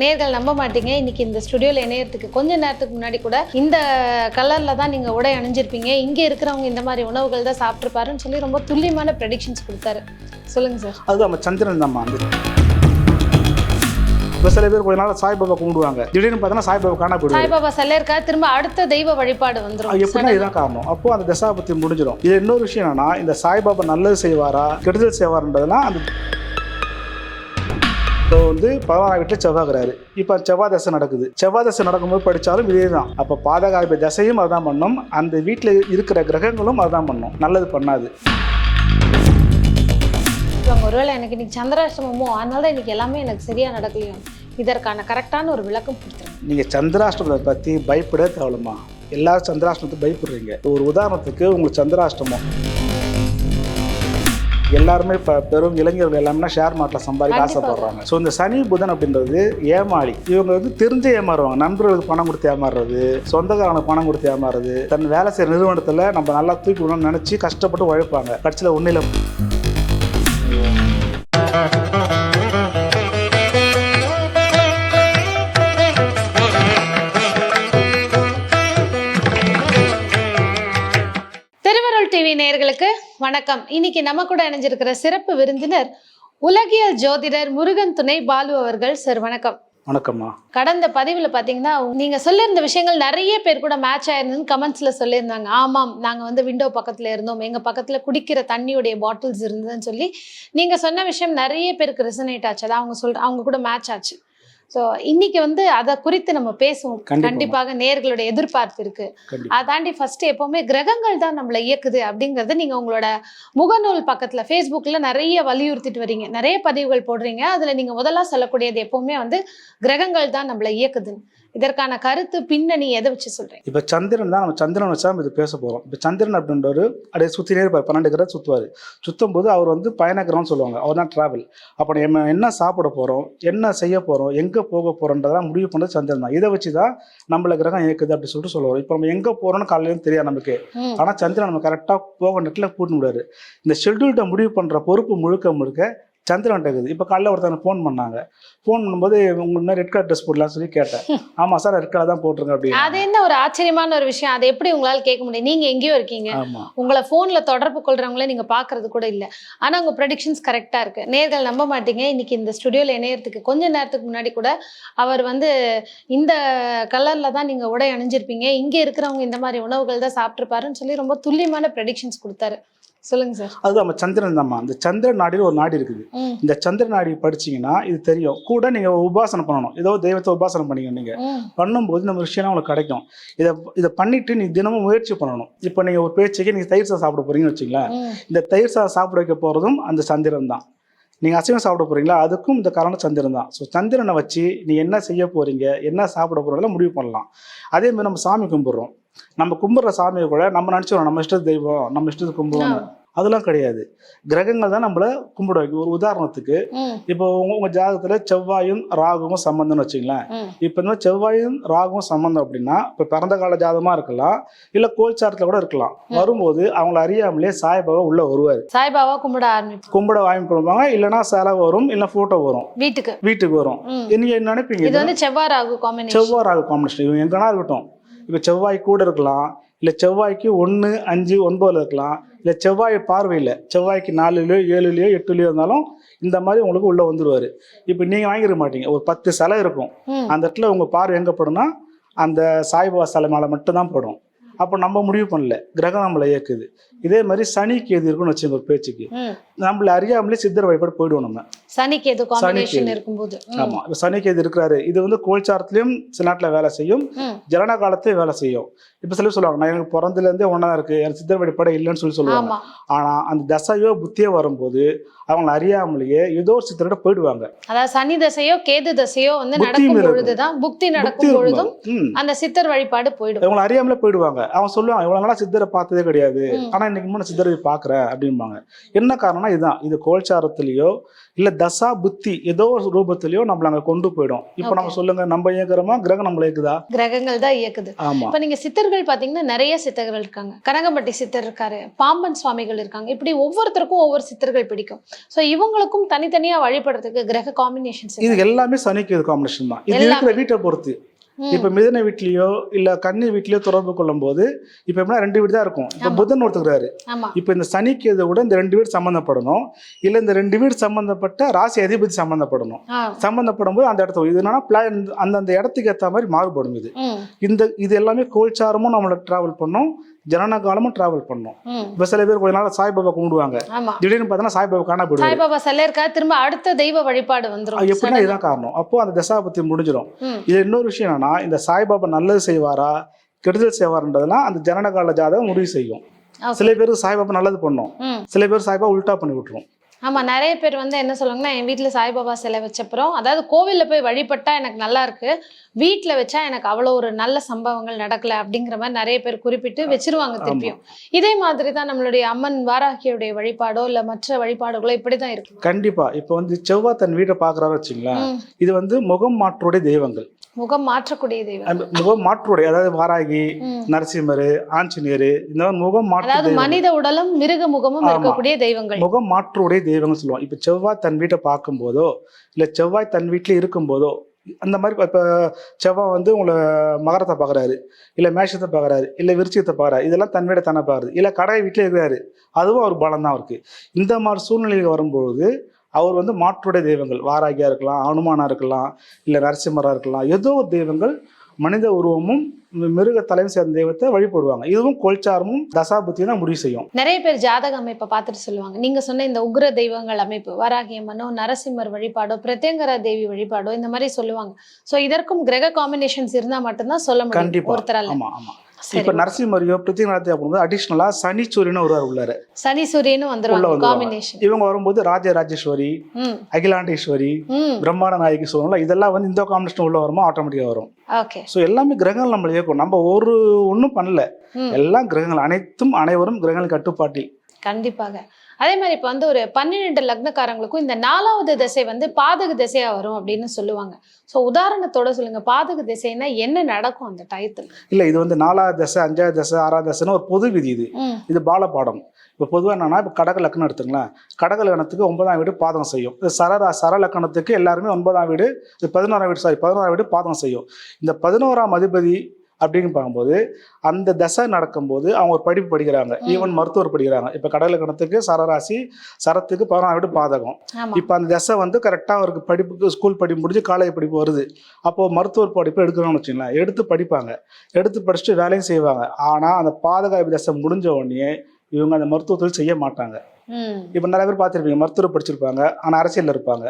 நேர்கள் நம்ப மாட்டீங்க. இன்னைக்கு இந்த ஸ்டுடியோல இணையறதுக்கு கொஞ்ச நேரத்துக்கு முன்னாடி கூட இந்த கலர்ல தான் நீங்க உடை அணிஞ்சிருப்பீங்க. இங்க இருக்கிறவங்க இந்த மாதிரி உணவுகள் தான் சாப்பிட்டுருப்பாருன்னு சொல்லி ரொம்ப துல்லியமான ப்ரெடிக்ஷன்ஸ் கொடுத்தாரு. சொல்லுங்க சார். அது நம்ம சந்திரன் தான் வந்து இப்போ சில பேர் கொஞ்ச நாள் சாய்பாபா கும்பிடுவாங்க. திடீர்னு பார்த்தோன்னா சாய்பாபா காண போயிடுவாரு. சாய்பாபா சிலை இருக்கா திரும்ப அடுத்த தெய்வ வழிபாடு அது வந்துரும் எப்படின்னா இதுதான் காரணம். அப்போ அந்த தசாபத்தி முடிஞ்சிடும் இது இன்னொரு விஷயம் என்னன்னா இந்த சாய்பாபா நல்லது செய்வாரா கெடுதல் செய்வார்ன்றதெல்லாம் அந்த இப்போ வந்து பதினாறாம் வீட்டில் செவ்வாய்க்கிறாரு இப்போ செவ்வாய் தசை நடக்குது. செவ்வாய் தசை நடக்கும்போது படித்தாலும் இதே தான் அப்போ பாதகாதிப தசையும் அதுதான் பண்ணும். அந்த வீட்டில் இருக்கிற கிரகங்களும் அதுதான் பண்ணும். நல்லது பண்ணாது. ஒருவேளை எனக்கு இன்னைக்கு சந்திராஷ்டமமோ அதனால தான் இன்னைக்கு எல்லாமே எனக்கு சரியா நடக்கலையோ. இதற்கான கரெக்டான ஒரு விளக்கம் கொடுத்துருங்க. நீங்கள் சந்திராஷ்டமத்தை பற்றி பயப்படவே தேவையில்லம்மா. எல்லாரும் சந்திராஷ்டமத்தை பயப்படுறீங்க. ஒரு உதாரணத்துக்கு உங்களுக்கு சந்திராஷ்டமம். எல்லாருமே இப்போ பெரும் இளைஞர்கள் எல்லாமே ஷேர் மார்க்கெட்டில் சம்பாதிக்க. ஆசைப்படுறாங்க. ஸோ இந்த சனி புதன் அப்படின்றது ஏமாளி. இவங்க வந்து தெரிஞ்சு ஏமாறுவாங்க. நண்பர்களுக்கு பணம் கொடுத்து ஏமாறுறது சொந்தக்காரனுக்கு பணம் கொடுத்து ஏமாறுறது தன் வேலை செய்கிற நிறுவனத்தில் நம்ம நல்லா தூக்கி விடணும்னு நினச்சி கஷ்டப்பட்டு உழைப்பாங்க. கட்சியில் ஒன்றில் திருவருள் டிவி நேயர்களுக்கு வணக்கம். இன்னைக்கு நம்ம கூட இணைஞ்சிருக்கிற சிறப்பு விருந்தினர் உலகியல் ஜோதிடர் முருகன் துணை பாலு அவர்கள். சார் வணக்கம். வணக்கம்மா. கடந்த பதிவுல பாத்தீங்கன்னா நீங்க சொல்லியிருந்த விஷயங்கள் நிறைய பேர் கூட மேட்ச் ஆயிருந்துன்னு கமெண்ட்ஸ்ல சொல்லியிருந்தாங்க. ஆமாம் நாங்க வந்து விண்டோ பக்கத்துல இருந்தோம். எங்க பக்கத்துல குடிக்கிற தண்ணியுடைய பாட்டில்ஸ் இருந்ததுன்னு சொல்லி நீங்க சொன்ன விஷயம் நிறைய பேருக்கு ரெசனேட் ஆச்சு. அதான் அவங்க சொல்ற அவங்க கூட மேட்ச் ஆச்சு. ஸோ இன்னைக்கு வந்து அதை குறித்து நம்ம பேசுவோம். கண்டிப்பா. கண்டிப்பாக நேர்களுடைய எதிர்பார்ப்பு இருக்கு. அதை தாண்டி ஃபர்ஸ்ட் எப்பவுமே கிரகங்கள் தான் நம்மளை இயக்குது அப்படிங்கறத நீங்க உங்களோட முகநூல் பக்கத்துல ஃபேஸ்புக்ல நிறைய வலியுறுத்திட்டு வரீங்க. நிறைய பதிவுகள் போடுறீங்க. அதுல நீங்க முதல்ல சொல்லக்கூடியது எப்பவுமே வந்து கிரகங்கள் தான் நம்மளை இயக்குது இதற்கான கருத்து பின்னணி எதை வச்சு சொல்றீங்க? இப்போ சந்திரன் தான் நம்ம சந்திரன் வச்சா நம்ம இது பேச போகிறோம் இப்போ சந்திரன் அப்படின்றவர் அப்படியே சுற்றினே இருப்பார். பன்னெண்டு கிரகம் சுற்றுவார் சுற்றும் போது அவர் வந்து பயணக்கிரகம்னு சொல்லுவாங்க. அவர் தான் ட்ராவல் அப்போ நம்ம என்ன சாப்பிட போகிறோம் என்ன செய்ய போகிறோம் எங்கே போக போகிறோன்றதெல்லாம் முடிவு பண்ணுறது சந்திரன் தான். இதை வச்சு தான் நம்மள கிரகம் இயக்குது அப்படி சொல்லிட்டு சொல்லுவார். இப்போ நம்ம எங்கே போகிறோம்னு காலையிலேருந்து தெரியாது நமக்கு. ஆனால் சந்திரன் நம்ம கரெக்டாக போக நெட்டில் கூட்டு முடியாது இந்த ஷெட்யூல்ட்டை முடிவு பண்ணுற பொறுப்பு முழுக்க முழுக்க சந்திரன் இருக்குது. இப்போ காலைல ஒருத்தவங்க ஃபோன் பண்ணாங்க. ஃபோன் பண்ணும்போது உங்களுக்கு ரெட் கலர் ட்ரெஸ் போடலாம்னு சொல்லி கேட்டேன். ஆமாம் சார் ரெட் கலர் தான் போட்டிருங்க அப்படின்னு. அது என்ன ஒரு ஆச்சரியமான ஒரு விஷயம். அதை எப்படி உங்களால கேட்க முடியும்? நீங்க எங்கேயோ இருக்கீங்க. உங்களை போன்ல தொடர்பு கொள்றவங்களே நீங்க பாக்குறது கூட இல்ல. ஆனா உங்க ப்ரெடிக்ஷன்ஸ் கரெக்டா இருக்கு. நேர்கள் நம்ப மாட்டீங்க. இன்னைக்கு இந்த ஸ்டுடியோல இணையறதுக்கு கொஞ்ச நேரத்துக்கு முன்னாடி கூட அவர் வந்து இந்த கலர்ல தான் நீங்க உடை அணிஞ்சிருப்பீங்க. இங்க இருக்கிறவங்க இந்த மாதிரி உணவுகள் தான் சாப்பிட்டுருப்பாருன்னு சொல்லி ரொம்ப துல்லியமான ப்ரெடிக்ஷன்ஸ் கொடுத்தாரு. சொல்லுங்க சார். அது நம்ம சந்திரன் தான்மா. அந்த சந்திரன் நாடின்னு ஒரு நாடி இருக்குது. இந்த சந்திர நாடி படிச்சீங்கன்னா இது தெரியும். கூட நீங்கள் உபாசனை பண்ணணும். ஏதோ தெய்வத்தை உபாசனை பண்ணீங்க நீங்கள் ம். பண்ணும்போது இந்த விஷயம்லாம் உங்களுக்கு கிடைக்கும். இதை இதை பண்ணிட்டு நீ தினமும் முயற்சி பண்ணணும். இப்போ நீங்கள் ஒரு பேச்சுக்கு நீங்கள் தயிர் சாதம் சாப்பிட போறீங்கன்னு வச்சுங்களேன். இந்த தயிர் சாதம் சாப்பிட வைக்க போகிறதும் அந்த சந்திரன் தான். நீங்கள் அசைவம் சாப்பிட போறீங்களா? அதுக்கும் இந்த காரணம் சந்திரன் தான். ஸோ சந்திரனை வச்சு நீ என்ன செய்ய போறீங்க? என்ன சாப்பிட போகிறதெல்லாம் முடிவு பண்ணலாம். அதே மாதிரி நம்ம சாமி கும்பிட்றோம். நம்ம கும்பிட்ற சாமியை கூட நம்ம நினச்சிடுறோம் நம்ம இஷ்ட தெய்வம் நம்ம இஷ்டத்துக்கு கும்பிடுவோம் அதெல்லாம் கிடையாது. கிரகங்கள் தான் நம்மள கும்பிட வைக்கும் ஒரு உதாரணத்துக்கு இப்போ உங்க உங்க ஜாதகத்துல செவ்வாயும் ராகுவும் சம்பந்தம்னு வச்சுங்களேன் இப்போ இந்த செவ்வாயும் ராகுவும் சம்பந்தம் அப்படின்னா இப்போ பிறந்த கால ஜாதகமா இருக்கலாம் இல்ல கோல்சாரத்துல கூட இருக்கலாம். வரும்போது அவங்கள அறியாமலே சாய்பாபா உள்ள வருவார். சாய்பாபா கும்பிட ஆரம்பிப்போம். கும்பிட வாங்கி கொடுப்பாங்க. இல்லைன்னா சிலை வரும் இல்லை போட்டோ வரும். வீட்டுக்கு. வீட்டுக்கு வரும். நீங்க நினைப்பீங்க இது வந்து செவ்வாய் ராகு காம்பினேஷன் செவ்வாய் ராகு காம்பினேஷன் இவங்க எங்கன்னா இருக்கட்டும். இப்போ செவ்வாய் கூட இருக்கலாம் இல்லை செவ்வாய்க்கு ஒன்று அஞ்சு ஒன்பதுல இருக்கலாம் இல்லை செவ்வாய் பார்வையில் செவ்வாய்க்கு நாலுலையோ ஏழுலையோ எட்டுலையோ இருந்தாலும் இந்த மாதிரி உங்களுக்கு உள்ளே வந்துடுவார் இப்போ நீங்கள் வாங்கிட மாட்டீங்க. ஒரு பத்து சிலை இருக்கும். அந்த இடத்துல உங்கள் பார்வை எங்கே படும்னா அந்த சாய்பாபா சிலை மேலே மட்டும்தான் படும். அப்போ நம்ம முடிவு பண்ணல. கிரகம் நம்மளை இயக்குது. இதே மாதிரி சனிக்கு எது இருக்குன்னு வச்சுங்க ஒரு பேச்சுக்கு. நம்மள அறியாமலே சித்தர் வழிபாடு போயிடுவோம் நம்ம. சனிக்கு எது காம்பினேஷன் கேது. இருக்கும்போது. ம், ஆமாம் இப்போ சனிக்கு எது இருக்கிறாரு? இது வந்து கோல்சாரத்துலேயும் சில நாட்டில் வேலை செய்யும். ம். ஜனன காலத்தையும் வேலை செய்யும். இப்போ சில பேர் சொல்லுவாங்க நான் எனக்கு பிறந்ததுலேருந்தே ஒன்றா இருக்கு. எனக்கு சித்தர் வழிபாடு இல்லைன்னு சொல்லி சொல்லுவாங்க. ஆமா. ஆனால் அந்த தசையோ புத்தியோ வரும்போது அவங்கள அறியாமலேயே ஏதோ ஒரு சித்தர்கிட்ட போயிடுவாங்க. அதாவது சனி தசையோ கேது தசையோ வந்து நடக்கும். பொழுதுதான் புக்தி நடக்கும் பொழுதும். அந்த சித்தர் வழிபாடு போயிடும். இவங்களை அறியாமலே போயிடுவாங்க. அவன் சொல்லுவாங்க இவ்வளோ நாளா சித்தரை பார்த்ததே கிடையாது. ம். ஆனால் இன்னைக்கு முன்ன சித்தரை பார்க்குறேன் அப்படிம்பாங்க. என்ன காரணம்னா இதுதான். இது கோல்சாரத்துலேயோ இல்ல தசா புத்தி ஏதோ ஒரு ரூபத்திலயோ நம்மள அங்க கொண்டு போயிடும். இப்போ நம்ம சொல்லுங்க நம்ம இயக்குறோமா கிரகம் நம்மள இயக்குதா? கிரகங்கள் தான் இயக்குது. ஆமா. இப்ப நீங்க சித்தர்கள் பாத்தீங்கன்னா நிறைய சித்தர்கள் இருக்காங்க. கனகம்பட்டி சித்தர் இருக்காரு பாம்பன் சுவாமிகள் இருக்காங்க. இப்படி ஒவ்வொருத்தருக்கும் ஒவ்வொரு சித்தர்கள் பிடிக்கும். சோ இவங்களுக்கும் தனித்தனியா வழிபடுறதுக்கு கிரக காம்பினேஷன்ஸ் இது எல்லாமே சனிக்கு காம்பினேஷன் தான். இது. இருக்கிற வீட்டை பொறுத்து. இப்ப மிதன வீட்லயோ இல்ல கன்னி வீட்லயோ தொடர்பு கொள்ளும் போது இப்ப எப்படின்னா ரெண்டு வீடு தான் இருக்கும். இப்ப. புதன் ஒருத்துக்கிறாரு இப்ப இந்த சனிக்கு இது கூட இந்த ரெண்டு வீடு சம்பந்தப்படணும். இல்ல இந்த ரெண்டு வீடு சம்பந்தப்பட்ட ராசி அதிபதி சம்பந்தப்படணும். ஆ, சம்பந்தப்படும் போது அந்த இடத்துல இது என்னன்னா பிளான் அந்தந்த இடத்துக்கு ஏத்த மாதிரி மாறுபடும் இது. இந்த இது எல்லாமே கோல்சாரமும் நம்மள டிராவல் பண்ணும். ஜனன காலமும் டிராவல் பண்ணும் இப்ப சில பேர் கொஞ்ச நாள் சாய்பாபா கும்பிடுவாங்க. திடீர்னு பார்த்தோன்னா சாய்பாபா காண போயிடுவாரு. சாய்பாபா சிலை இருக்கா திரும்ப அடுத்த தெய்வ வழிபாடு வந்துரும். எப்படின்னா இதுதான் காரணம். அப்போ அந்த தசாபத்தி முடிஞ்சிடும். இது இன்னொரு விஷயம் என்னன்னா இந்த சாய்பாபா நல்லது செய்வாரா கெடுதல் செய்வார்ன்றதெல்லாம் அந்த ஜனனகால ஜாதகம் முடிவு செய்யும். சில பேருக்கு சாய்பாபா நல்லது பண்ணும். சில பேர் சாய்பாபா உல்டா பண்ணி விட்டுரும். ஆமா நிறைய பேர் வந்து என்ன சொல்லுவாங்கன்னா என் வீட்ல சாய்பாபா சிலை வச்சப்புறம் அதாவது கோவில்ல போய் வழிபட்டா எனக்கு நல்லா இருக்கு. வீட்ல வச்சா எனக்கு அவ்வளோ ஒரு நல்ல சம்பவங்கள் நடக்கல அப்படிங்கிற மாதிரி நிறைய பேர் குறிப்பிட்டு வச்சிருவாங்க திருப்பியும். இதே மாதிரி தான் நம்மளுடைய அம்மன் வாராகியுடைய வழிபாடோ இல்ல மற்ற வழிபாடுகளோ இப்படிதான் இருக்கு. கண்டிப்பா. இப்போ வந்து செவ்வாய் தன் வீட்டை பாக்குறாரு வச்சுங்களேன் ம். இது வந்து முகம் மாற்றுடைய தெய்வங்கள். முகம் மாற்றக்கூடிய தெய்வம் அந்த முகம் மாற்றுடைய அதாவது வாராகி. நரசிம்மர் ஆஞ்சநேயர் இந்த மாதிரி முகம் மாற்று. மனித உடலும் மிருக முகமும். இருக்கக்கூடிய தெய்வங்கள் முகம் மாற்றுடைய தெய்வங்கள் சொல்லுவோம் இப்போ செவ்வாய் தன் வீட்டை பார்க்கும்போதோ இல்லை செவ்வாய் தன் வீட்டில் இருக்கும்போதோ அந்த மாதிரி இப்போ செவ்வாய் வந்து உங்களை மகரத்தை பார்க்குறாரு இல்லை மேஷத்தை பார்க்குறாரு இல்லை விருச்சிகத்தை பார்க்குறாரு இதெல்லாம் தன் வீட்டை தானே பார்க்குறது இல்லை கடை வீட்டில் இருக்கிறாரு அதுவும் அவர் பலம் தான் அவருக்கு இந்த மாதிரி சூழ்நிலைகள் வரும்பொழுது அவர் வந்து மாற்றுடைய தெய்வங்கள். வாராகியா இருக்கலாம் அனுமானா இருக்கலாம் இல்லை நரசிம்மரா இருக்கலாம் ஏதோ ஒரு தெய்வங்கள் மனித உருவமும் மிருக தலையும் சேர்ந்த தெய்வத்தை வழிபடுவாங்க. இதுவும் கொல்சாரமும் தசாபுத்தியும் தான் முடிவு செய்யும். நிறைய பேர் ஜாதக அமைப்பை பார்த்துட்டு சொல்லுவாங்க. நீங்க சொன்ன இந்த உக்ர தெய்வங்கள் அமைப்பு வராகி அம்மனோ நரசிம்மர் வழிபாடோ பிரத்யங்கரா தேவி வழிபாடோ இந்த மாதிரி சொல்லுவாங்க. சோ இதற்கும் கிரக காம்பினேஷன்ஸ் இருந்தா மட்டும்தான் சொல்ல முடியும். ஒருத்தரால. ஆமா ஆமா. இப்ப நரசிம்மரியோ பிருத்திவிநாத்தி அப்படிங்கும்போது அடிஷ்னலா சனி சூரியனும் வருவார் உள்ளாரு. சனி சூரியனும் வந்துருவாங்க. இவங்க வரும்போது ராஜராஜேஸ்வரி அகிலாண்டேஸ்வரி பிரம்மாண்ட நாயகி சொல்லுவோம்ல இதெல்லாம் வந்து இந்த காம்பினேஷன் உள்ள வருமோ ஆட்டோமேட்டிக்கா வரும். ஓகே ஸோ எல்லாமே கிரகங்கள் நம்மள இயக்கும் நம்ம ஒரு ஒன்றும் பண்ணல. எல்லாம் கிரகங்கள் அனைத்தும் அனைவரும் கிரகங்கள் கட்டுப்பாட்டில். கண்டிப்பாக. அதே மாதிரி இப்போ வந்து ஒரு பன்னிரெண்டு லக்னக்காரங்களுக்கும் இந்த நாலாவது திசை வந்து பாதக திசையா வரும் அப்படின்னு சொல்லுவாங்க. ஸோ உதாரணத்தோட சொல்லுங்க பாதக திசைன்னா என்ன நடக்கும் அந்த டயத்தில்? இல்ல இது வந்து நாலாவது தசை அஞ்சாவது தசை ஆறாவது தசைன்னு ஒரு பொது விதி இது. இது பாலபாடம். இப்போ பொதுவாக என்னன்னா இப்போ கடக லக்கணம் எடுத்துங்களேன். கடக லக்கணத்துக்கு ஒன்பதாம் வீடு பாதகம் செய்யும். இது சரரா சர லக்கணத்துக்கு எல்லாருமே ஒன்பதாம் வீடு பதினோராம் வீடு சாரி பதினோராம் வீடு பாதகம் செய்யும். இந்த பதினோராம் அதிபதி அப்படின்னு பார்க்கும்போது அந்த தசை நடக்கும்போது அவங்க ஒரு படிப்பு படிக்கிறாங்க. ஈவன் மருத்துவர் படிக்கிறாங்க. இப்போ கடக லக்கணத்துக்கு சரராசி சரத்துக்கு பதினோராம் வீடு பாதகம். இப்போ அந்த தசை வந்து கரெக்டாக அவருக்கு படிப்புக்கு ஸ்கூல் படிப்பு முடிஞ்சு காலேஜ் படிப்பு வருது. அப்போது மருத்துவர் படிப்பு எடுக்கணும்னு வச்சுங்களேன் எடுத்து படிப்பாங்க. எடுத்து படிச்சுட்டு வேலையும் செய்வாங்க. ஆனால் அந்த பாதுகாப்பு தசை முடிஞ்ச உடனே இவங்க அந்த மருத்துவத்தில் செய்ய மாட்டாங்க. இப்போ நிறைய பேர் பார்த்துருப்பீங்க. மருத்துவர் படிச்சிருப்பாங்க. ஆனால் அரசியலில் இருப்பாங்க.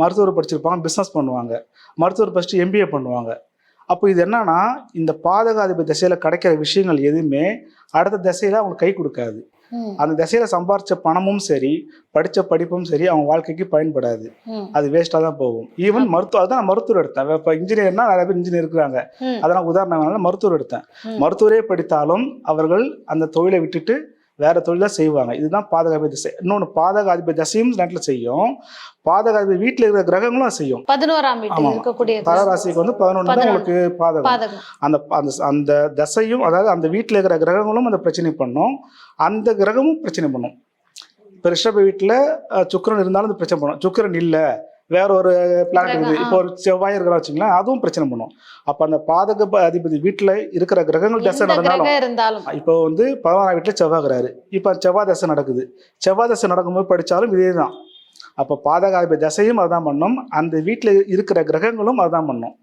மருத்துவர் படிச்சிருப்பாங்க. பிஸ்னஸ் பண்ணுவாங்க. மருத்துவர் ஃபஸ்ட்டு எம்பிஏ பண்ணுவாங்க. அப்போ இது என்னன்னா இந்த பாதகாதிபதி திசையில் கிடைக்கிற விஷயங்கள் எதுவுமே அடுத்த திசையில அவங்களுக்கு கை கொடுக்காது. அந்த திசையில சம்பாரிச்ச பணமும் சரி படிச்ச படிப்பும் சரி அவங்க வாழ்க்கைக்கு பயன்படாது. அது வேஸ்ட்டாக தான் போகும். ஈவன் மருத்துவம் அதுதான் மருத்துவர் எடுத்தேன். இப்போ இன்ஜினியர்னா நிறைய பேர் இன்ஜினியர் இருக்கிறாங்க. அதெல்லாம் உதாரணம் மருத்துவர் எடுத்தேன். மருத்துவரே படித்தாலும் அவர்கள் அந்த தொழிலை விட்டுட்டு வேற தொழில் தான் செய்வாங்க. இதுதான் பாதகாதிபதி திசை. இன்னொன்று பாதகாதிபதி தசையும் நேரத்தில் செய்யும். பாதகாதிபதி வீட்டில் இருக்கிற கிரகங்களும் செய்யும். பதினோராம். இருக்கக்கூடிய தலராசிக்கு வந்து பதினொன்று தான். உங்களுக்கு பாதகம். பாதகம். அந்த அந்த அந்த தசையும் அதாவது அந்த வீட்டில் இருக்கிற கிரகங்களும் அந்த பிரச்சனை பண்ணும். அந்த கிரகமும் பிரச்சனை பண்ணும். இப்போ ரிஷப வீட்டில் சுக்கிரன் இருந்தாலும் அந்த பிரச்சனை பண்ணும். சுக்கிரன் இல்லை. வேற ஒரு பிளானட் இருக்குது. இப்போ ஒரு செவ்வாய் இருக்கிறா வச்சுங்களேன் அதுவும் பிரச்சனை பண்ணும். அப்போ அந்த பாதக அதிபதி வீட்டில் இருக்கிற கிரகங்கள் தசை நடந்தாலும் இப்போ வந்து பதினாறாம் வீட்டில் செவ்வாய்க்கிறாரு இப்போ செவ்வாய் தசை நடக்குது. செவ்வாய் தசை நடக்கும்போது படித்தாலும் இதே தான் அப்போ பாதகாதிபதி தசையும் அதான் பண்ணும். அந்த வீட்டில் இருக்கிற கிரகங்களும் அதான் பண்ணும்.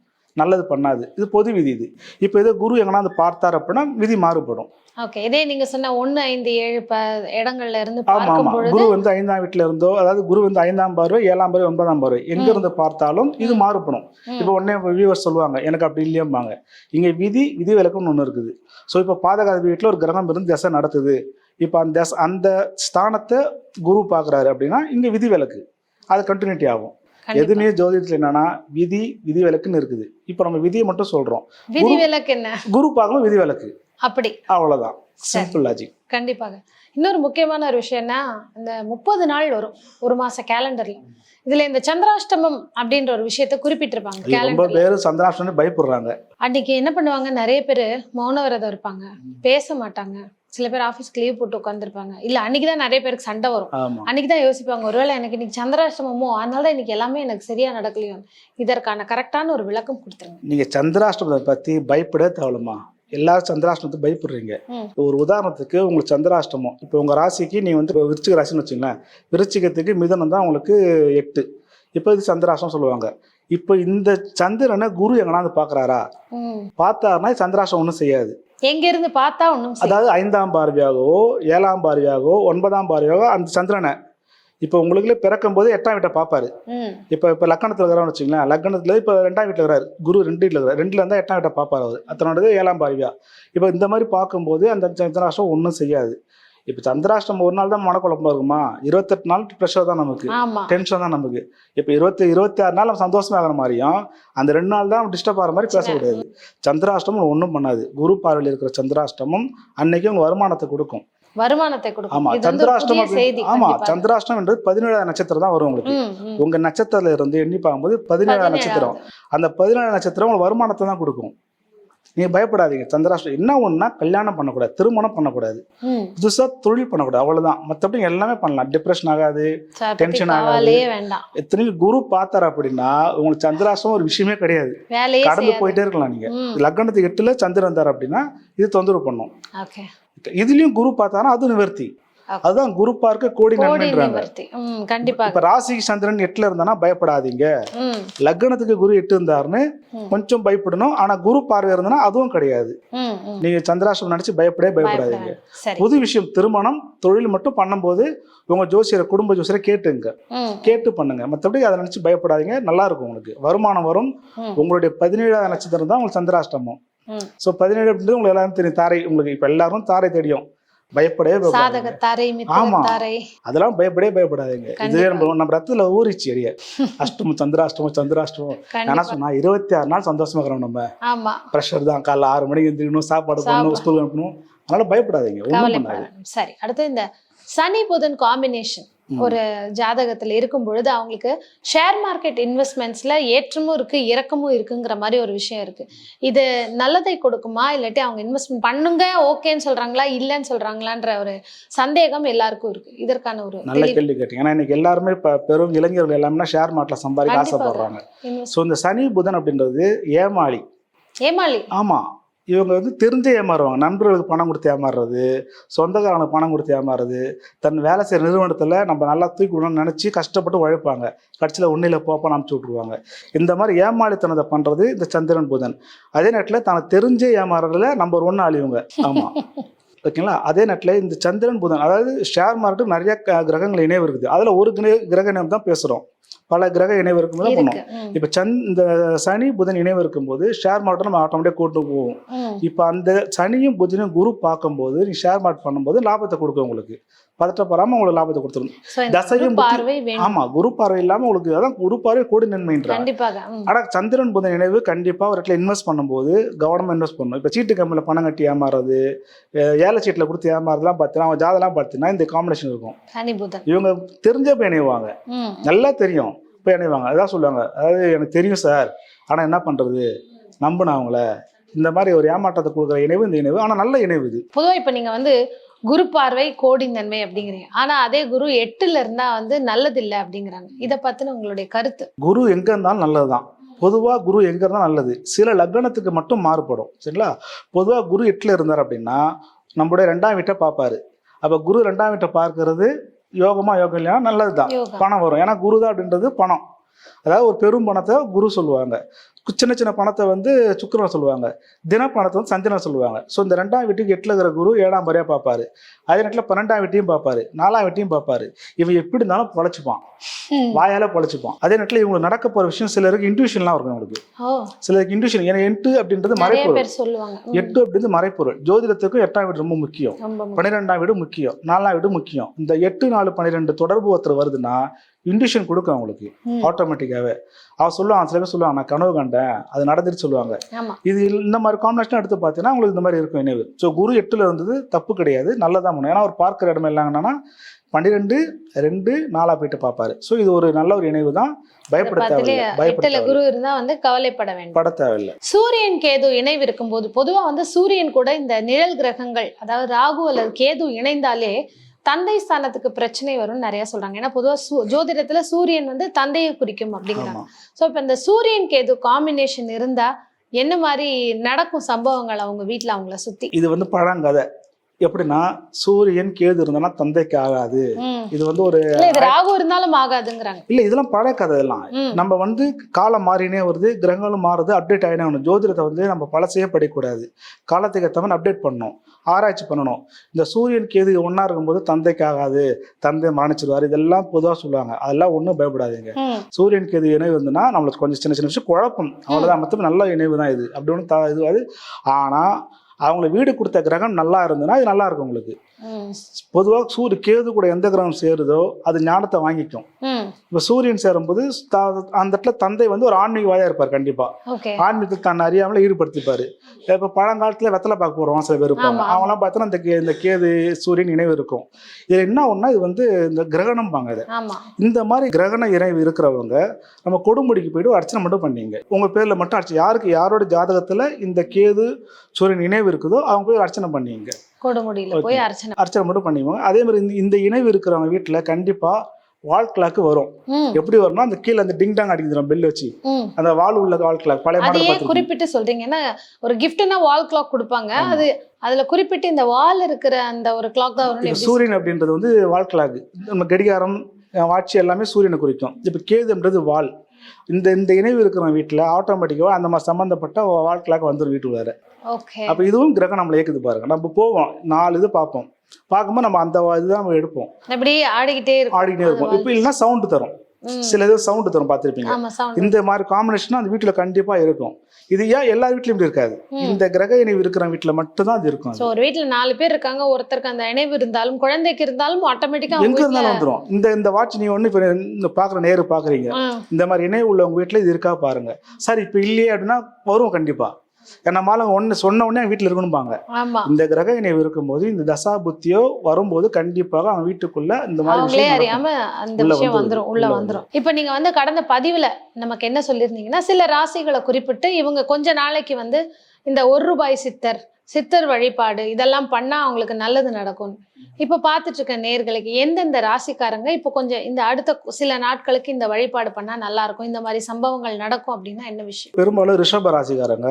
நல்லது பண்ணாது. இது பொது விதி இது. இப்போ ஏதோ குரு எங்கன்னா வந்து பார்த்தார் அப்படின்னா விதி மாறுபடும். ஓகே இதே நீங்க சொன்ன ஒண்ணு ஐந்து ஏழு ப இடங்கள்ல இருந்து ஆமா பார்க்கும் ஆமா பொழுது குரு வந்து ஐந்தாம் வீட்டில் இருந்தோ அதாவது குரு வந்து ஐந்தாம் பார்வை ஏழாம் பார்வை ஒன்பதாம் பார்வை எங்க இருந்து பார்த்தாலும் இது. மாறுபடும். இப்போ உடனே வியூவர் சொல்லுவாங்க எனக்கு அப்படி இல்லையம்பாங்க. இங்க விதி விதி விலக்குன்னு ஒன்று இருக்குது. ஸோ இப்போ பாதகாதி வீட்டில் ஒரு கிரகம் இருந்து தசை நடத்துது. இப்போ அந்த அந்த ஸ்தானத்தை குரு பார்க்குறாரு அப்படின்னா இங்க விதி விலக்கு அது கண்டினியூட்டி ஆகும். எதுவுமே ஜோதிடத்தில் என்னன்னா விதி விதி விலக்குன்னு இருக்குது. இப்போ நம்ம விதியை மட்டும் சொல்றோம். விதி விலக்கு என்ன? குரு பார்க்கும்போது விதி விலக்கு அப்படி. அவ்வளவுதான். சிம்பிள் லாஜிக் கண்டிப்பாக. இன்னொரு முக்கியமான ஒரு விஷயம்னா இந்த முப்பது நாள் வரும். ஒரு மாச கேலண்டர்ல இதுல இந்த சந்திராஷ்டமம் அப்படின்ற ஒரு விஷயத்த குறிப்பிட்டிருப்பாங்க ரொம்ப பேர் சந்திராஷ்டமம் பயப்படுறாங்க. அன்னைக்கு என்ன பண்ணுவாங்க? நிறைய பேர் மௌன விரதம் இருப்பாங்க பேச மாட்டாங்க. சில பேர் ஆஃபீஸ்க்கு லீவ் போட்டு உட்காந்துருப்பாங்க இல்ல அன்னைக்கு தான் நிறைய பேருக்கு சண்டை வரும். அன்னைக்கு தான் யோசிப்பாங்க ஒருவேளை எனக்கு இன்னைக்கு சந்திராஷ்டமமோ அதனால தான் இன்னைக்கு எல்லாமே எனக்கு சரியா நடக்கலையோ. இதற்கான கரெக்டான ஒரு விளக்கம் கொடுத்துருங்க. நீங்க சந்திராஷ்டமத்தை பத்தி பயப்படவே தேவலமா எல்லாரும் சந்திராஷ்டமத்தை பயப்படுறீங்க. ஒரு உதாரணத்துக்கு உங்களுக்கு சந்திராஷ்டமம். இப்போ உங்க ராசிக்கு நீ வந்து விருச்சிக ராசின்னு வச்சுங்களேன். விருச்சிகத்துக்கு மிதனம் தான் உங்களுக்கு எட்டு. இப்போ இது சந்திராஷ்டம் சொல்லுவாங்க. இப்போ இந்த சந்திரனை குரு எங்கனாந்து பார்க்கறாரா ம். பார்த்தாருன்னா சந்திராஷ்டம் ஒன்றும் செய்யாது. எங்க இருந்து பார்த்தா செய்ய- அதாவது ஐந்தாம் பார்வையாகவோ ஏழாம் பார்வையாகவோ ஒன்பதாம் பார்வையாகவோ அந்த சந்திரனை இப்போ உங்களுக்குள்ளே பிறக்கும் போது எட்டாம் வீட்டை பார்ப்பாரு. இப்போ இப்போ லக்கணத்தில் இருக்கிறான்னு வச்சுங்களேன் லக்கணத்தில் இப்போ ரெண்டாம் வீட்டில் இருக்கிறாரு. குரு ரெண்டு வீட்டில் இருக்கிறார். ரெண்டுல இருந்தால் எட்டாம் வீட்டை பார்ப்பார் அவர். அத்தனோடது ஏழாம் பார்வையா. இப்போ இந்த மாதிரி பார்க்கும்போது அந்த சந்திராஷ்டம் ஒன்றும் செய்யாது. இப்போ சந்திராஷ்டம் ஒரு நாள் தான் மனக்குழப்பமா இருக்குமா? இருபத்தெட்டு நாள் ப்ரெஷர் தான் நமக்கு. டென்ஷன் தான் நமக்கு. இப்போ இருபத்தி இருபத்தி ஆறு நாள் நம்ம சந்தோஷமா ஆகிற மாதிரியும் அந்த ரெண்டு நாள் தான் டிஸ்டர்ப் ஆகிற மாதிரி பேசக்கூடாது சந்திராஷ்டமம் ஒன்றும் பண்ணாது. குரு பார்வையில் இருக்கிற சந்திராஷ்டமம் அன்னைக்கு உங்க வருமானத்தை கொடுக்கும். வருமானத்தை கொடுக்கும். ஆமா. சந்திராஷ்டம் ஆமா. சந்திராஷ்டம் என்றது பதினேழாவது நட்சத்திரம் தான் வரும் உங்களுக்கு. உங்க நட்சத்திரத்துல இருந்து எண்ணி பார்க்கும்போது பதினேழாவது நட்சத்திரம். அந்த பதினேழு நட்சத்திரம் உங்களுக்கு வருமானத்தை தான் கொடுக்கும். நீங்க பயப்படாதீங்க. சந்திராஷ்டம் என்ன ஒண்ணுனா கல்யாணம் பண்ணக்கூடாது திருமணம் பண்ணக்கூடாது. ம். புதுசா தொழில் பண்ணக்கூடாது அவ்வளவுதான். மற்றபடி எல்லாமே பண்ணலாம். டிப்ரெஷன் ஆகாது tension ஆகாது. எத்தனையும் குரு பார்த்தாரு அப்படின்னா உங்களுக்கு சந்திராஷ்டம் ஒரு விஷயமே கிடையாது. கடந்து போயிட்டே இருக்கலாம் நீங்க. ம். லக்னத்துக்கு எட்டுல சந்திரன் இருந்தார் அப்படின்னா இது தொந்தரவு பண்ணும். இதுலயும் குரு பார்த்தாரா அது நிவர்த்தி. அதுதான் குரு பார்க்க கோடி நன்மைன்றாங்க. கண்டிப்பாக. இப்ப ராசிக்கு சந்திரன் எட்டுல இருந்தானா பயப்படாதீங்க. லக்னத்துக்கு குரு எட்டு இருந்தாருன்னு. கொஞ்சம் பயப்படணும். ஆனா குரு பார்வை இருந்தனா அதுவும் கிடையாது. நீங்க சந்திராஷ்டம் நினைச்சு பயப்படவே பயப்படாதீங்க. புது விஷயம் திருமணம் தொழில் மட்டும் பண்ணும்போது உங்க ஜோசியரை குடும்ப ஜோசியரை கேட்டுங்க. கேட்டு பண்ணுங்க. மற்றபடி அதை நினைச்சு பயப்படாதீங்க. நல்லா இருக்கும் உங்களுக்கு. வருமானம் வரும். உங்களுடைய பதினேழாவது நட்சத்திரம் தான் உங்களுக்கு சந்திராஷ்டமம். ஸோ பதினேழு அப்படின்றது உங்களுக்கு எல்லாரும் தெரியும். தாரை உங்களுக்கு இப்ப எல்லாரும் தாரை தெரியும். பயப்படவே ஆமா. அதெல்லாம் பயப்படவே பயப்படாதீங்க. இதுவே. நம்ம நம்ம ரத்தத்துல ஊறிச்சு அடிய அஷ்டமம் சந்திராஷ்டமம் சந்திராஷ்டமம். கண்டிப்பா. சொன்னா இருபத்தி ஆறு நாள் சந்தோஷமா இருக்கிறோம் நம்ம. ஆமா. ப்ரெஷர் தான். காலைல ஆறு மணிக்கு எந்திரிக்கணும் சாப்பாடு பண்ணணும். ஸ்கூல் அனுப்பணும். அதனால பயப்படாதீங்க. சரி அடுத்து இந்த சனி புதன் காம்பினேஷன். ஒரு ஜாதகத்துல இருக்கும் பொழுது அவங்களுக்கு ஷேர் மார்க்கெட் இன்வெஸ்ட்மெண்ட்ஸ்ல ஏற்றமும் இருக்கு இறக்கமும் இருக்குங்கிற மாதிரி ஒரு விஷயம் இருக்கு. இது நல்லதை கொடுக்குமா? இல்லாட்டி அவங்க இன்வெஸ்ட்மெண்ட் பண்ணுங்க ஓகேன்னு சொல்றாங்களா? இல்லைன்னு சொல்றாங்களான்ற ஒரு சந்தேகம் எல்லாருக்கும் இருக்கு. இதற்கான ஒரு நல்ல. கேள்வி கேட்டீங்க. ஏன்னா இன்னைக்கு எல்லாருமே பெரும் இளைஞர்கள் எல்லாமே ஷேர் மார்ட்ல சம்பாதிக்க. ஆசைப்படுறாங்க. ஸோ இந்த சனி புதன் அப்படின்றது ஏமாளி. ஏமாளி. ஆமா. இவங்க வந்து தெரிஞ்சு ஏமாறுவாங்க. நண்பர்களுக்கு பணம் கொடுத்து ஏமாறுறது சொந்தக்காரனுக்கு பணம் கொடுத்து ஏமாறுறது தன் வேலை செய்கிற நிறுவனத்தில் நம்ம நல்லா தூக்கி விடணும்னு நினச்சி கஷ்டப்பட்டு உழைப்பாங்க. கட்சியில் உன்னில போப்பான்னு அனுப்பிச்சி விட்ருவாங்க இந்த மாதிரி ஏமாளித்தனத்தை பண்ணுறது இந்த சந்திரன் புதன். அதே நேரத்தில் தனக்கு தெரிஞ்சே ஏமாறுறதுல நம்பர் ஒன்று அழிவுங்க ஆமாம் ஓகேங்களா? அதே நேரத்தில் இந்த சந்திரன் புதன் அதாவது ஷேர் மார்க்கெட்டு நிறைய கிரகங்கள் இணைவு இருக்குது. அதில் ஒரு கிரக இணைவு தான் பேசுகிறோம் பல கிரக இணைவு இருக்கும்போது பண்ணுவோம் இப்போ சந்த் இந்த சனி புதன் இணைவு இருக்கும்போது ஷேர் மார்க்கெட் நம்ம ஆட்டோமேட்டிக்காக கூட்டு போவோம். இப்போ அந்த சனியும் புதனும் குரு பார்க்கும்போது நீ ஷேர் மார்க்கெட் பண்ணும்போது லாபத்தை கொடுக்கும் உங்களுக்கு. பதட்டப்படாமல் உங்களுக்கு லாபத்தை கொடுத்துரும். தசையும் ஆமா குரு பார்வை இல்லாமல் உங்களுக்கு அதான் குரு பார்வை கூடி ம். ஆனா சந்திரன் புதன் இணைவு கண்டிப்பா ஒரு இடத்துல இன்வெஸ்ட் பண்ணும்போது கவனமா இன்வெஸ்ட் பண்ணணும் இப்போ சீட்டு கம்பெனியில் பணம் கட்டி ஏமாறுறது அஹ் ஏழை சீட்டில் கொடுத்து ஏமாறதுலாம் பார்த்தீங்கன்னா அவன் ஜாதெல்லாம் பார்த்தீங்கன்னா இந்த காம்பினேஷன் இருக்கும். இவங்க தெரிஞ்ச போய் இணைவாங்க நல்லா தெரியும். போய் இணைவாங்க அதான் சொல்லுவாங்க. அதாவது எனக்கு தெரியும் சார். ஆனா என்ன பண்றது? நம்பின அவங்கள. இந்த மாதிரி ஒரு ஏமாற்றத்தை கொடுக்குற இணைவு இந்த இணைவு. ஆனா நல்ல இணைவு இது. பொதுவா இப்ப நீங்க வந்து குரு பார்வை கோடி நன்மை அப்படிங்கிறீங்க. ஆனா அதே குரு எட்டுல இருந்தா வந்து நல்லது இல்ல அப்படிங்கிறாங்க. இத பத்தின உங்களுடைய கருத்து. குரு எங்க இருந்தாலும் நல்லதுதான். பொதுவா குரு எங்க இருந்தாலும் நல்லது. சில லக்னத்துக்கு மட்டும் மாறுபடும். சரிங்களா? பொதுவா குரு எட்டுல இருந்தார் அப்படின்னா நம்மளுடைய ரெண்டாம் வீட்டை பார்ப்பாரு. அப்ப குரு ரெண்டாம் வீட்டை பார்க்கறது யோகமா யோகம் இல்லையா நல்லதுதான். யோகா. பணம் வரும். ஏன்னா குரு தான் அப்படின்றது பணம். அதாவது ஒரு பெரும் பணத்தை குரு சொல்லுவாங்க. சின்ன சின்ன பணத்தை வந்து சுக்கிரன் சொல்லுவாங்க. தின பணத்தை வந்து சந்திரன் சொல்லுவாங்க. ஸோ இந்த ரெண்டாம் வீட்டுக்கு எட்டில் இருக்கிற குரு ஏழாம் முறையாக பார்ப்பாரு. அதே நேரத்தில் பன்னெண்டாம் வீட்டையும் பார்ப்பாரு. நாலாம் வீட்டையும் பார்ப்பாரு. இவன் எப்படி இருந்தாலும் பொழைச்சிப்பான். வாயால பொழைச்சிப்பான். அதே நேரத்தில் இவங்களுக்கு நடக்க போகிற விஷயம் சிலருக்கு இன்ட்யூஷன்லாம் இருக்கும் இவங்களுக்கு ஓ. சிலருக்கு இன்ட்யூஷன் ஏன்னா எட்டு அப்படின்றது மறைப்பொருள். எட்டு அப்படின்றது மறைப்பொருள். ஜோதிடத்துக்கும் எட்டாம் வீடு ரொம்ப முக்கியம். பன்னிரெண்டாம் வீடு முக்கியம். நாலாம் வீடு முக்கியம். இந்த எட்டு நாலு பன்னிரெண்டு தொடர்பு ஒருத்தர் வருதுன்னா இன்டியூஷன் கொடுக்கும் அவங்களுக்கு. ம். அவன் சொல்லுவான் சில பேர் சொல்லுவான் நான் கனவு கண்டேன் அது நடந்துட்டு சொல்லுவாங்க. இது இந்த மாதிரி காம்பினேஷன் எடுத்து பார்த்தீங்கன்னா உங்களுக்கு இந்த மாதிரி இருக்கும் நினைவு. ஸோ குரு எட்டுல இருந்தது தப்பு கிடையாது நல்லதான் பண்ணும். ஏன்னா அவர் பார்க்குற இடம் என்னன்னா பன்னிரெண்டு ரெண்டு நாலா போயிட்டு பார்ப்பாரு. ஸோ இது ஒரு நல்ல ஒரு இணைவு தான். பயப்பட தேவையில்லை பயப்பட குரு இருந்தா வந்து கவலைப்பட வேண்டாம். பட தேவையில்லை. சூரியன் கேது இணைவு இருக்கும்போது பொதுவா வந்து சூரியன் கூட இந்த நிழல் கிரகங்கள் அதாவது ராகு அல்லது கேது இணைந்தாலே தந்தை ஸ்தானத்துக்கு பிரச்சனை வரும்னு நிறைய சொல்றாங்க. ஏன்னா பொதுவா சூ ஜோதிடத்துல சூரியன் வந்து தந்தையை குறிக்கும் அப்படிங்கிறாங்க. ஸோ இப்போ இந்த சூரியன் கேது காம்பினேஷன் இருந்தா என்ன மாதிரி நடக்கும் சம்பவங்கள் அவங்க வீட்ல அவங்கள சுத்தி? இது வந்து பழங்கதை. எப்படின்னா சூரியன் கேது இருந்தானா தந்தைக்கு ஆகாது. இது வந்து ஒரு ராகு இருந்தாலும் ஆகாதுங்கிறாங்க. இல்ல இதெல்லாம் பழைய கதை எல்லாம். நம்ம வந்து காலம் மாறினே வருது கிரகங்களும் மாறுது அப்டேட் ஆகினே வரணும். ஜோதிடத்தை வந்து நம்ம பழசையே படிக்கக்கூடாது. காலத்துக்கு ஏற்ற மாதிரி அப்டேட் பண்ணணும் ஆராய்ச்சி பண்ணணும். இந்த சூரியன் கேது ஒன்றா இருக்கும்போது தந்தைக்கு ஆகாது தந்தை மரணிச்சிருவார் இதெல்லாம் பொதுவாக சொல்லுவாங்க. அதெல்லாம் ஒன்றும் பயப்படாதீங்க. சூரியன் கேது இணைவு வந்துன்னா நம்மளுக்கு கொஞ்சம் சின்ன சின்ன விஷயம் குழப்பம். அவ்வளோதான் மொத்தம் நல்ல இணைவு தான் இது. அப்படி ஒன்றும் இதுவாது ஆனால் அவங்கள வீடு கொடுத்த கிரகம் நல்லா இருந்ததுன்னா இது நல்லா இருக்கும் உங்களுக்கு. பொதுவாக சூரிய கேது கூட எந்த கிரகம் சேருதோ அது ஞானத்தை வாங்கிக்கும். இப்போ சூரியன் சேரும்போது த- அந்த இடத்துல தந்தை வந்து ஒரு ஆன்மீகவாதியாக இருப்பார் கண்டிப்பாக ஆன்மீகத்தை தன்னை அறியாமலே ஈடுபடுத்திப்பார். இப்போ பழங்காலத்தில் வெத்தலை பார்க்க போகிறோம் சில பேர் இருப்பாங்க. அவங்களாம் பார்த்தோன்னா இந்த இந்த கேது சூரியன் இணைவு இருக்கும். இதில் என்ன ஒன்றா இது வந்து இந்த கிரகணம்பாங்க இதை. ஆமா. இந்த மாதிரி கிரகண இணைவு இருக்கிறவங்க நம்ம கொடுமுடிக்கு போயிட்டு அர்ச்சனை மட்டும் பண்ணீங்க. உங்கள் பேரில் மட்டும் அர்ச்சனை யாருக்கு யாரோட ஜாதகத்தில் இந்த கேது சூரியன் இணைவு இருக்குதோ அவங்க போய் அர்ச்சனை பண்ணீங்க கொடுமுடியில போய் அர்ச்சனை. அர்ச்சனை மட்டும் பண்ணிக்குவாங்க அதே மாதிரி இந்த இணைவு இருக்கிறவங்க வீட்டில் கண்டிப்பாக வால் கிளாக்கு வரும். எப்படி வரும்னா அந்த கீழே அந்த டிங் டாங் அடிக்குது பெல் வச்சு. அந்த வால் உள்ள வால் கிளாக் பழைய மாடல் குறிப்பிட்டு சொல்றீங்க. ஏன்னா ஒரு கிஃப்ட்னா வால் கிளாக் கொடுப்பாங்க. அது அதுல குறிப்பிட்டு இந்த வால் இருக்கிற அந்த ஒரு கிளாக் தான் எப்படி சூரியன் அப்படின்றது வந்து வால் கிளாக் நம்ம கடிகாரம் வாட்சி எல்லாமே சூரியனை குறிக்கும். இப்போ கேதுன்றது வால் இந்த இந்த இணைவு இருக்கிறவங்க வீட்டில் ஆட்டோமேட்டிக்காக அந்த மாதிரி சம்மந்தப்பட்ட வால் கிளாக் வந்துடும் வீட்டுக்குள்ளார அப்போ இதுவும் கிரகம் நம்மளை இயக்குது பாருங்க. நம்ம போவோம். நாலு இது பார்ப்போம். பார்க்கும்போது நம்ம அந்த இதுதான் நம்ம எடுப்போம். இப்படி ஆடிக்கிட்டே இருக்கும். ஆடிக்கிட்டே இருப்போம். இப்போ இல்லைன்னா சவுண்டு தரும். சில இது சவுண்டு தரும் பார்த்துருப்பீங்க. இந்த மாதிரி காம்பினேஷன் அந்த வீட்டில் கண்டிப்பாக இருக்கும். இது ஏன் எல்லா வீட்லையும் இப்படி இருக்காது? இந்த கிரக இணைவு இருக்கிற வீட்டில் மட்டும்தான் அது. இருக்கும் ஒரு வீட்ல நாலு பேர் இருக்காங்க. ஒருத்தருக்கு அந்த இணைவு இருந்தாலும் குழந்தைக்கு இருந்தாலும் ஆட்டோமேட்டிக்கா எங்க இருந்தாலும் வந்துடும் இந்த இந்த வாட்ச் நீ ஒன்று இப்போ இந்த பார்க்குற நேரு பார்க்குறீங்க. ம். இந்த மாதிரி இணைவு உள்ளவங்க வீட்டில் இது இருக்கா பாருங்க. சார் இப்போ இல்லையே அப்படின்னா வரும் கண்டிப்பா. மாலை ஒன்று சொன்ன உடனே வீட்டில் இருக்கணும்பாங்க ஆமா இந்த கிரக இணைவு இருக்கும்போது இந்த தசா புத்தியோ வரும்போது கண்டிப்பாக அவன் வீட்டுக்குள்ள இந்த மாதிரி. அறியாம அந்த விஷயம். வந்துரும் உள்ள வந்துரும் இப்ப நீங்க வந்து கடந்த பதிவுல நமக்கு என்ன சொல்லியிருந்தீங்கன்னா சில ராசிகளை குறிப்பிட்டு இவங்க கொஞ்ச நாளைக்கு வந்து இந்த ஒரு ரூபாய் சித்தர் சித்தர் வழிபாடு இதெல்லாம் பண்ணா அவங்களுக்கு நல்லது நடக்கும். இப்ப பார்த்துட்டு இருக்க நேர்களுக்கு எந்தெந்த ராசிக்காரங்க இப்போ கொஞ்சம் இந்த அடுத்த சில நாட்களுக்கு இந்த வழிபாடு பண்ணா நல்லா இருக்கும் இந்த மாதிரி சம்பவங்கள் நடக்கும் அப்படின்னா என்ன விஷயம்? பெரும்பாலும் ரிஷப ராசிக்காரங்க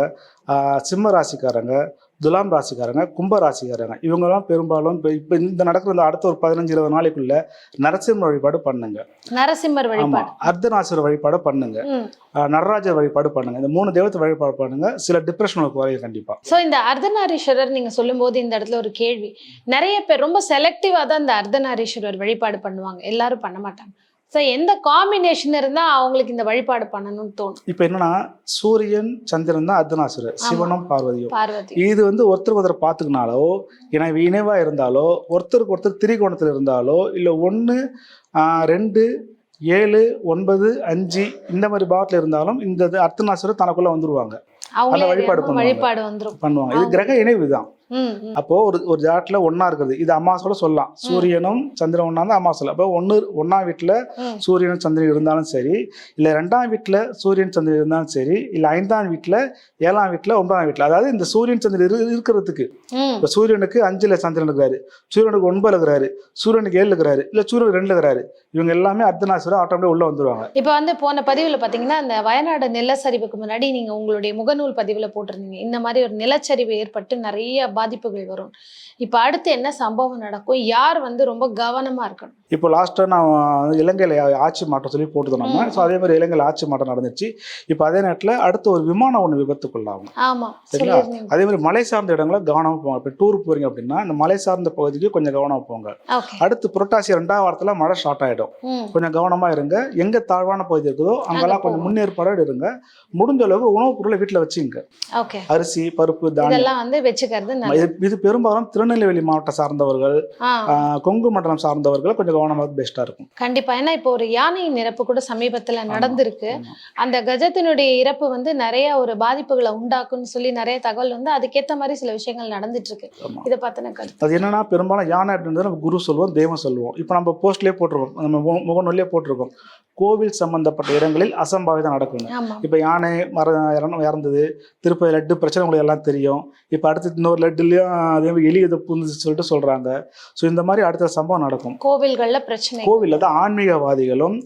சிம்ம ராசிக்காரங்க துலாம் ராசிக்காரங்க கும்ப ராசிக்காரங்க. இவங்கெல்லாம் பெரும்பாலும் இப்போ இப்போ இந்த நடக்கிற இந்த அடுத்த ஒரு பதினஞ்சு இருபது நாளைக்குள்ள நரசிம்ம வழிபாடு பண்ணுங்க. நரசிம்மர் வழிபாடு. அர்த்தநாசர் வழிபாடு பண்ணுங்க. நடராஜர் வழிபாடு பண்ணுங்க. இந்த மூணு தெய்வத்தை வழிபாடு பண்ணுங்க. சில டிப்ரெஷன் உங்களுக்கு குறையும் கண்டிப்பா. ஸோ இந்த அர்த்தநாரீஸ்வரர் நீங்க சொல்லும்போது இந்த இடத்துல ஒரு கேள்வி. நிறைய பேர் ரொம்ப செலக்டிவா தான் இந்த அர்த்தநாரீஸ்வரர் வழிபாடு பண்ணுவாங்க. எல்லாரும் பண்ண மாட்டாங்க. ஸோ எந்த காம்பினேஷன் இருந்தா அவங்களுக்கு இந்த வழிபாடு பண்ணணும்னு தோணும்? இப்போ என்னன்னா சூரியன் சந்திரன் தான் அர்த்தநாசுரர் சிவனும் பார்வதியும். பார்வதி இது வந்து ஒருத்தருக்கு ஒருத்தர் பார்த்துக்கினாலோ இணைவு இணைவா இருந்தாலோ ஒருத்தருக்கு ஒருத்தர் திரிகோணத்தில் இருந்தாலோ இல்லை ஒன்று ரெண்டு ஏழு ஒன்பது அஞ்சு இந்த மாதிரி பாவத்தில் இருந்தாலும் இந்த அர்த்தநாசுரர் தனக்குள்ள வந்துருவாங்க. அவங்களே வழிபாடு. வழிபாடு பண்ணுவாங்க. இது கிரக இணைவு தான். அப்போ ஒரு ஒரு ஜாட்டில் ஒண்ணா இருக்குது இது அம்மாசோட சொல்லலாம். சூரியனும் சந்திரன் ஒன்றா தான் அம்மாசோல அப்போ ஒன்று ஒன்றாம் வீட்டில். சூரியனும் சந்திரன் இருந்தாலும் சரி இல்லை ரெண்டாம் வீட்டில் சூரியன் சந்திரன் இருந்தாலும் சரி இல்லை ஐந்தாம் வீட்டில் ஏழாம் வீட்டில் ஒன்பதாம் வீட்டில் அதாவது இந்த சூரியன் சந்திரன் இரு இருக்கிறதுக்கு. இப்போ சூரியனுக்கு அஞ்சுல சந்திரன் இருக்கிறாரு. சூரியனுக்கு ஒன்பதுல இருக்கிறாரு. சூரியனுக்கு ஏழு இருக்கிறாரு. இல்லை சூரியனுக்கு ரெண்டுல இருக்கிறாரு. இவங்க எல்லாமே அர்த்தநாசுரம் ஆட்டோமேட்டிக் உள்ள வந்துருவாங்க. இப்போ வந்து போன பதிவுல பாத்தீங்கன்னா அந்த வயநாடு நிலச்சரிவுக்கு முன்னாடி நீங்க உங்களுடைய முகநூல் பதிவுல போட்டிருந்தீங்க. இந்த மாதிரி ஒரு நிலச்சரிவு ஏற்பட்டு நிறைய பாதிப்புகள் வரும். இப்போ அடுத்து என்ன சம்பவம் நடக்கும்? யார் வந்து ரொம்ப கவனமா இருக்கணும்? இப்போ லாஸ்ட்டாக நான் இலங்கையில் ஆட்சி மாற்றம் சொல்லி போட்டுதோம் நம்ம. ம். ஸோ அதே மாதிரி இலங்கையில் ஆட்சி மாற்றம் நடந்துச்சு. இப்போ அதே நேரத்தில் அடுத்த ஒரு விமானம் ஒன்று விபத்துக்குள்ளாகும். ஆமா சரிங்களா? அதே மாதிரி மலை சார்ந்த இடங்களை கவனமாக போங்க. இப்போ டூர் போறீங்க அப்படின்னா இந்த மலை சார்ந்த பகுதிக்கு கொஞ்சம் கவனமாக போங்க. அடுத்து புரட்டாசி ரெண்டாம் வாரத்தில் மழை ஸ்டார்ட் ஆகிடும் கொஞ்சம் கவனமா இருங்க. எங்க தாழ்வான பகுதி இருக்குதோ அங்கெல்லாம் அங்க கொஞ்சம் முன்னேற்பாடு இருங்க. முடிஞ்ச அளவுக்கு உணவுப் பொருளை வீட்டில் வச்சுங்க. அரிசி பருப்பு தானியம். இது இது பெரும்பாலும் திருநெல்வேலி மாவட்டம் சார்ந்தவர்கள் கொங்கு மண்டலம் சார்ந்தவர்கள் கொஞ்சம் கவனமாக பெஸ்ட்டாக இருக்கும். கண்டிப்பா. ஏன்னா இப்போ ஒரு யானையின் இறப்பு கூட சமீபத்துல நடந்திருக்கு. அந்த கஜத்தினுடைய இறப்பு வந்து நிறைய ஒரு பாதிப்புகளை உண்டாக்கும்னு சொல்லி நிறைய தகவல் வந்து அதுக்கேத்த மாதிரி சில விஷயங்கள் நடந்துட்டு இருக்கு. இதை கருத்து. அது என்னன்னா பெரும்பாலும் யானை அப்படின்றது நம்ம குரு சொல்லுவோம் தெய்வம் சொல்லுவோம் இப்போ நம்ம போஸ்ட்லேயே போட்டிருக்கோம் நம்ம முகநூல்லேயே போட்டிருக்கோம். கோவில் சம்பந்தப்பட்ட இடங்களில் அசம்பாவிதம் நடக்கும் ஆமா. இப்போ யானை மர இறந்து இறந்தது திருப்பதி லட்டு பிரச்சனை உங்களுக்கு எல்லாம் தெரியும். இப்போ அடுத்து இன்னொரு லட்டுலேயும் அதே மாதிரி எலி எதை புந்துச்சு சொல்லிட்டு சொல்கிறாங்க ஸோ இந்த மாதிரி அடுத்த சம்பவம் நடக்கும். கோவில்கள்ல பிரச்சனை. கோவிலில் தான் ஆன்மீகவாதிகளும்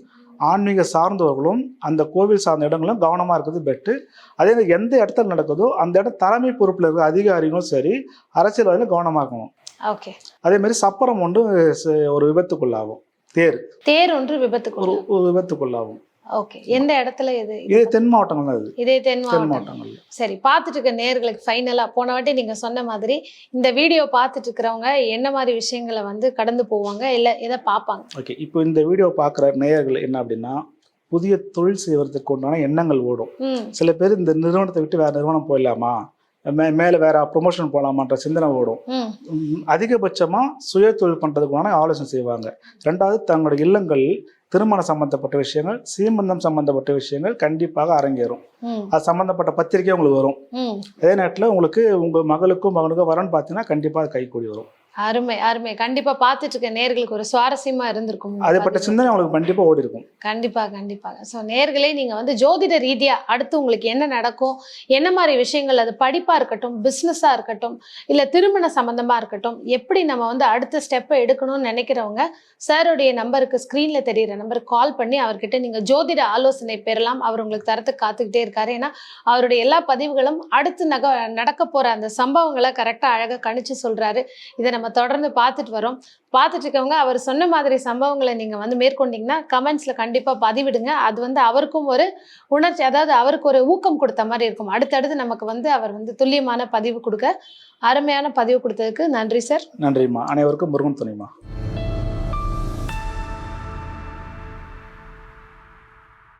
ஆன்மீக சார்ந்தவர்களும் அந்த கோவில் சார்ந்த இடங்களும் கவனமாக இருக்கிறது பெட்டு அதே மாதிரி எந்த இடத்துல நடக்குதோ அந்த இடம் தலைமை பொறுப்பில் இருக்கிற அதிகாரிகளும் சரி அரசியல்வாதிகளும் கவனமாக இருக்கணும். ஓகே. அதே மாதிரி சப்பரம் ஒன்று ஒரு விபத்துக்குள்ளாகும். தேர். தேர் ஒன்று விபத்துக்கு ஒரு விபத்துக்குள்ளாகும். ஓகே. எந்த இடத்துல இது? இது தென் மாவட்டங்கள் இது. இதே தென் மாவட்டங்கள் சரி பார்த்துட்டு இருக்க நேர்களுக்கு ஃபைனலாக போன வாட்டி நீங்கள் சொன்ன மாதிரி இந்த வீடியோ பார்த்துட்டு இருக்கிறவங்க என்ன மாதிரி விஷயங்களை வந்து கடந்து போவாங்க? இல்லை எதை பார்ப்பாங்க? ஓகே இப்போ இந்த வீடியோ பார்க்குற நேயர்கள் என்ன அப்படின்னா புதிய தொழில் செய்வதற்கு உண்டான எண்ணங்கள் ஓடும். சில பேர் இந்த நிறுவனத்தை விட்டு வேற நிறுவனம் போயிடலாமா? மே மேலே வேற ப்ரொமோஷன் போகலாமான்ற சிந்தனை ஓடும். ம். ம், அதிகபட்சமா சுய தொழில் பண்றதுக்கான ஆலோசனை செய்வாங்க. ரெண்டாவது தங்களுடைய இல்லங்கள் திருமண சம்பந்தப்பட்ட விஷயங்கள் சீமந்தம் சம்பந்தப்பட்ட விஷயங்கள் கண்டிப்பாக அரங்கேறும். அது சம்பந்தப்பட்ட பத்திரிக்கை உங்களுக்கு வரும். அதே நேரத்தில் உங்களுக்கு உங்க மகளுக்கும் மகனுக்கும் வரன்னு பார்த்தீங்கன்னா கண்டிப்பாக அது கைகூடி வரும். அருமை அருமை. கண்டிப்பா பார்த்துட்டு இருக்க நேர்களுக்கு ஒரு சுவாரஸ்யமா இருந்திருக்கும். பதிவு. சிந்தனை உங்களுக்கு கண்டிப்பாக ஓடி இருக்கும் கண்டிப்பா. கண்டிப்பாக ஸோ நேர்களே நீங்க வந்து ஜோதிட ரீதியா அடுத்து உங்களுக்கு என்ன நடக்கும்? என்ன மாதிரி விஷயங்கள்? அது படிப்பா இருக்கட்டும் பிஸ்னஸா இருக்கட்டும் இல்ல திருமண சம்பந்தமா இருக்கட்டும் எப்படி நம்ம வந்து அடுத்த ஸ்டெப்பை எடுக்கணும்னு நினைக்கிறவங்க சாருடைய நம்பருக்கு ஸ்க்ரீன்ல தெரியிற நம்பருக்கு கால் பண்ணி அவர்கிட்ட நீங்க ஜோதிட ஆலோசனை பெறலாம். அவர் உங்களுக்கு தரத்துக்கு காத்துக்கிட்டே இருக்காரு. ஏன்னா அவருடைய எல்லா பதிவுகளும் அடுத்து நக நடக்க போற அந்த சம்பவங்களை கரெக்டா அழகா கணிச்சு சொல்றாரு. இதை நம்ம தொடர்ந்து பார்த்துட்டு வரோம். பார்த்துட்டு இருக்கவங்க அவர் சொன்ன மாதிரி சம்பவங்களை நீங்க வந்து மேற்கொண்டீங்கன்னா கமெண்ட்ஸ்ல கண்டிப்பா பதிவிடுங்க. அது வந்து அவருக்கும் ஒரு உணர்ச்சி அதாவது அவருக்கு ஒரு ஊக்கம் கொடுத்த மாதிரி இருக்கும். அடுத்தடுத்து நமக்கு வந்து அவர் வந்து துல்லியமான பதிவு கொடுக்க அருமையான பதிவு கொடுத்ததுக்கு நன்றி சார். நன்றிம்மா. அனைவருக்கும் முருகன் துணைமா